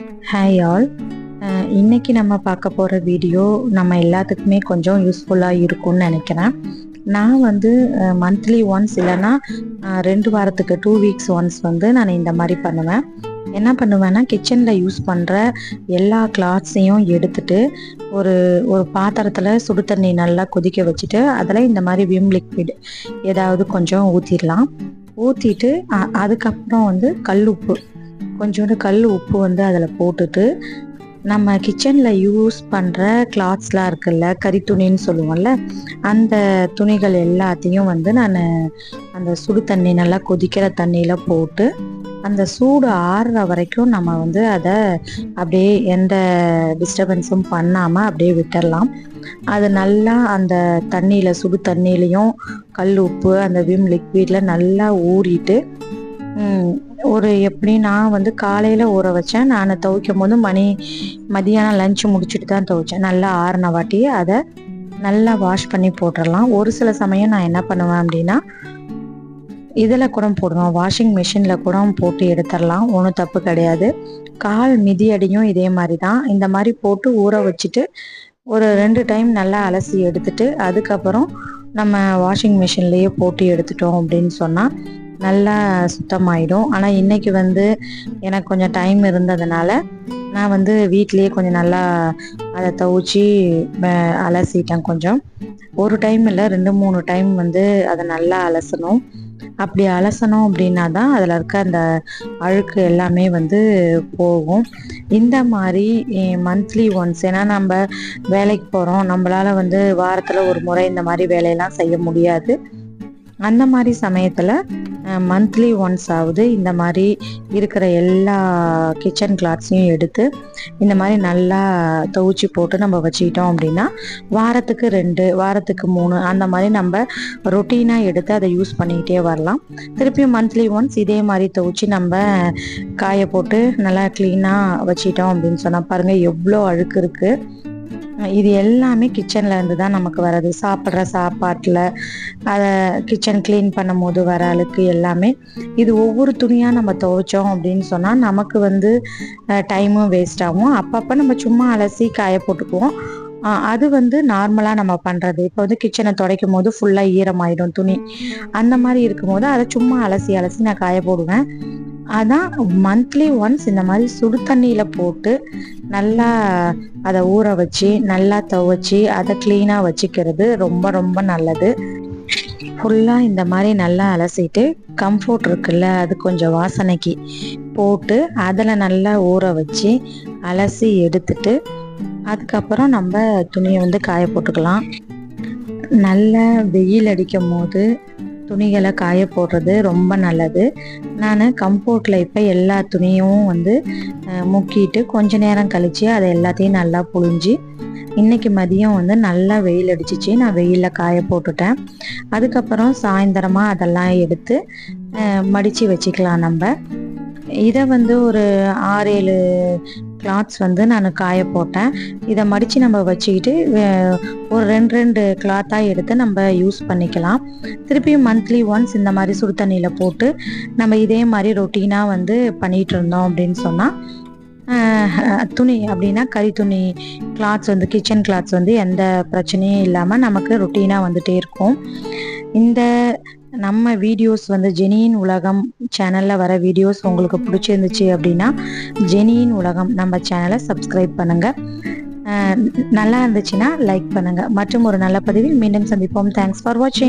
Hi all இன்னைக்கு நம்ம பார்க்க போகிற வீடியோ நம்ம எல்லாத்துக்குமே கொஞ்சம் யூஸ்ஃபுல்லாக இருக்கும்னு நினைக்கிறேன். நான் வந்து மந்த்லி ஒன்ஸ் இல்லைன்னா ரெண்டு வாரத்துக்கு டூ வீக்ஸ் ஒன்ஸ் வந்து நான் இந்த மாதிரி பண்ணுவேன். என்ன பண்ணுவேன்னா கிச்சனில் யூஸ் பண்ணுற எல்லா கிளாத்ஸையும் எடுத்துட்டு ஒரு ஒரு பாத்திரத்தில் சுடு தண்ணி நல்லா கொதிக்க வச்சுட்டு அதில் இந்த மாதிரி விம் லிக்விட் ஏதாவது கொஞ்சம் ஊற்றிடலாம் ஊற்றிட்டு அதுக்கப்புறம் வந்து கல் உப்பு கொஞ்சோண்டு கல் உப்பு வந்து அதில் போட்டுட்டு நம்ம கிச்சனில் யூஸ் பண்ணுற கிளாத்ஸ்லாம் இருக்குல்ல கறி துணின்னு சொல்லுவோம்ல அந்த துணிகள் எல்லாத்தையும் வந்து நான் அந்த சுடு தண்ணி நல்லா கொதிக்கிற தண்ணியில் போட்டு அந்த சூடு ஆறுற வரைக்கும் நம்ம வந்து அதை அப்படியே எந்த டிஸ்டர்பன்ஸும் பண்ணாமல் அப்படியே விட்டுடலாம் அது நல்லா அந்த தண்ணியில் சுடு தண்ணியிலையும் கல் உப்பு அந்த விம் லிக்விடில் நல்லா ஊறிட்டு ஒரு எப்படி நான் வந்து காலையில் ஊற வச்சேன். நான் துவைக்கும் போது மணி மதியானம் லஞ்ச் முடிச்சுட்டு தான் துவைச்சேன். நல்லா ஆறின வாட்டி அதை நல்லா வாஷ் பண்ணி போட்டுடலாம் ஒரு சில சமயம் நான் என்ன பண்ணுவேன் அப்படின்னா இதில் கூட போடுவேன் வாஷிங் மிஷினில் கூட போட்டு எடுத்துடலாம் ஒன்றும் தப்பு கிடையாது. கால் மிதி அடியும் இதே மாதிரி தான் இந்த மாதிரி போட்டு ஊற வச்சுட்டு ஒரு ரெண்டு டைம் நல்லா அலசி எடுத்துட்டு அதுக்கப்புறம் நம்ம வாஷிங் மிஷின்லேயே போட்டு எடுத்துட்டோம் அப்படின்னு சொன்னால் நல்லா சுத்தமாயிடும். ஆனால் இன்னைக்கு வந்து எனக்கு கொஞ்சம் டைம் இருந்ததுனால நான் வந்து வீட்லேயே கொஞ்சம் நல்லா அதை துவைச்சி அலசிட்டேன் கொஞ்சம். ஒரு டைம் இல்லை ரெண்டு மூணு டைம் வந்து அதை நல்லா அலசணும். அப்படி அலசணும் அப்படின்னா தான் அதில் இருக்க அந்த அழுக்கு எல்லாமே வந்து போகும். இந்த மாதிரி மந்த்லி ஒன்ஸ் ஏன்னா நம்ம வேலைக்கு போகிறோம் நம்மளால் வந்து வாரத்தில் ஒரு முறை இந்த மாதிரி வேலையெல்லாம் செய்ய முடியாது. அந்த மாதிரி சமயத்தில் மந்த்லி ஒன்ஸ் ஆகுது இந்த மாதிரி இருக்கிற எல்லா கிச்சன் கிளாத்ஸையும் எடுத்து இந்த மாதிரி நல்லா துவைச்சி போட்டு நம்ம வச்சுக்கிட்டோம் அப்படின்னா வாரத்துக்கு ரெண்டு வாரத்துக்கு மூணு அந்த மாதிரி நம்ம ரொட்டீனாக எடுத்து அதை யூஸ் பண்ணிக்கிட்டே வரலாம். திருப்பியும் மந்த்லி ஒன்ஸ் இதே மாதிரி துவைச்சி நம்ம காய போட்டு நல்லா க்ளீனாக வச்சுட்டோம் அப்படின்னு சொன்னால் பாருங்கள் எவ்வளோ அழுக்கு இருக்குது இது எல்லாமே கிச்சன்ல இருந்து தான் நமக்கு வர்றது. சாப்பிட்ற சாப்பாட்டில் அதை கிச்சன் க்ளீன் பண்ணும் போது வர அழுக்கு எல்லாமே இது ஒவ்வொரு துணியாக நம்ம துவைச்சோம் அப்படின்னு சொன்னால் நமக்கு வந்து டைமும் வேஸ்ட் ஆகும். அப்பப்போ நம்ம சும்மா அலசி காய போட்டுக்குவோம். அது வந்து நார்மலாக நம்ம பண்ணுறது இப்போ வந்து கிச்சனை துடைக்கும் போது ஃபுல்லாக ஈரமாயிடும் துணி. அந்த மாதிரி இருக்கும்போது அதை சும்மா அலசி அலசி நான் காய போடுவேன். அதான் மந்த்லி ஒன்ஸ் இந்த மாதிரி சுடு தண்ணியில் போட்டு நல்லா அதை ஊற வச்சு நல்லா துவைச்சி அதை க்ளீனாக வச்சுக்கிறது ரொம்ப ரொம்ப நல்லது. ஃபுல்லாக இந்த மாதிரி நல்லா அலசிட்டு கம்ஃபோர்ட் இருக்குல்ல அது கொஞ்சம் வாசனைக்கு போட்டு அதில் நல்லா ஊற வச்சு அலசி எடுத்துட்டு அதுக்கப்புறம் நம்ம துணியை வந்து காய போட்டுக்கலாம். நல்ல வெயில் அடிக்கும் போது துணிகளை காய போடுறது ரொம்ப நல்லது. நான் கம்போர்ட்டில் இப்போ எல்லா துணியும் வந்து முக்கிட்டு கொஞ்ச நேரம் கழித்து அதை எல்லாத்தையும் நல்லா புழிஞ்சு இன்னைக்கு மதியம் வந்து நல்லா வெயில் அடிச்சிச்சு நான் வெயிலில் காய போட்டுட்டேன். அதுக்கப்புறம் சாயந்தரமாக அதெல்லாம் எடுத்து மடித்து வச்சுக்கலாம் நம்ம. இதை வந்து ஒரு ஆறு ஏழு கிளாத்ஸ் வந்து நான் காய போட்டேன். இதை மடித்து நம்ம வச்சுக்கிட்டு ஒரு ரெண்டு ரெண்டு கிளாத்தாக எடுத்து நம்ம யூஸ் பண்ணிக்கலாம். திருப்பியும் மந்த்லி ஒன்ஸ் இந்த மாதிரி சுடு தண்ணியில் போட்டு நம்ம இதே மாதிரி ரொட்டீனாக வந்து பண்ணிகிட்டு இருந்தோம் அப்படின்னு சொன்னால் துணி அப்படின்னா கறி துணி கிளாத்ஸ் வந்து கிச்சன் கிளாத்ஸ் வந்து எந்த பிரச்சனையும் இல்லாமல் நமக்கு ரொட்டீனாக வந்துகிட்டே இருக்கும். இந்த நம்ம வீடியோஸ் வந்து ஜெனியின் உலகம் சேனலில் வர வீடியோஸ் உங்களுக்கு பிடிச்சிருந்துச்சு அப்படின்னா ஜெனியின் உலகம் நம்ம சேனலை சப்ஸ்கிரைப் பண்ணுங்கள் நல்லா இருந்துச்சுன்னா லைக் பண்ணுங்கள் மற்றும் ஒரு நல்ல பதிவில் மீண்டும் சந்திப்போம். தேங்க்ஸ் ஃபார் வாட்சிங்